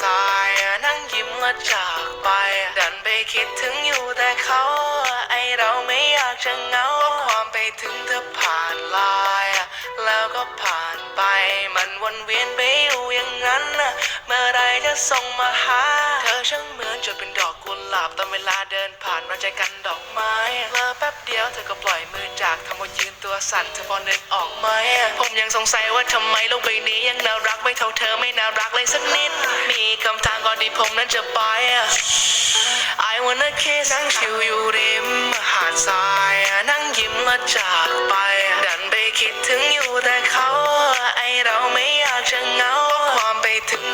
ทรายนั่งยิ้มและจากไป ดันไปคิดถึงอยู่แต่เขา ไอเราไม่อยากจะเงาความไปถึงเธอผ่านลายแล้วก็ผ่านไป มันวนเวียนไปอยู่อย่างนั้น เมื่อไรจะส่งมาหา เธอช่างเหมือนจดเป็นดอกกุหลาบตอนเวลาเดินผ่านมาใจกันดอกไม้เลอแป๊บเดียวเธอก็ปล่อยมือจากทำว่ายืนตัวสั่นเธอพอนึกออกไหมผมยังสงสัยว่าทำไมโลกใบนี้ยังน่ารักไม่เท่าเธอไม่น่ารักเลยสักนิด ผมนั้นจะไป I wanna kiss นั่งชิวอยู่ริมหาดทรายนั่งยิ้มและจากไป ดันไปคิดถึงอยู่แต่เขา ไอเราไม่อยากจะเงาความไปถึง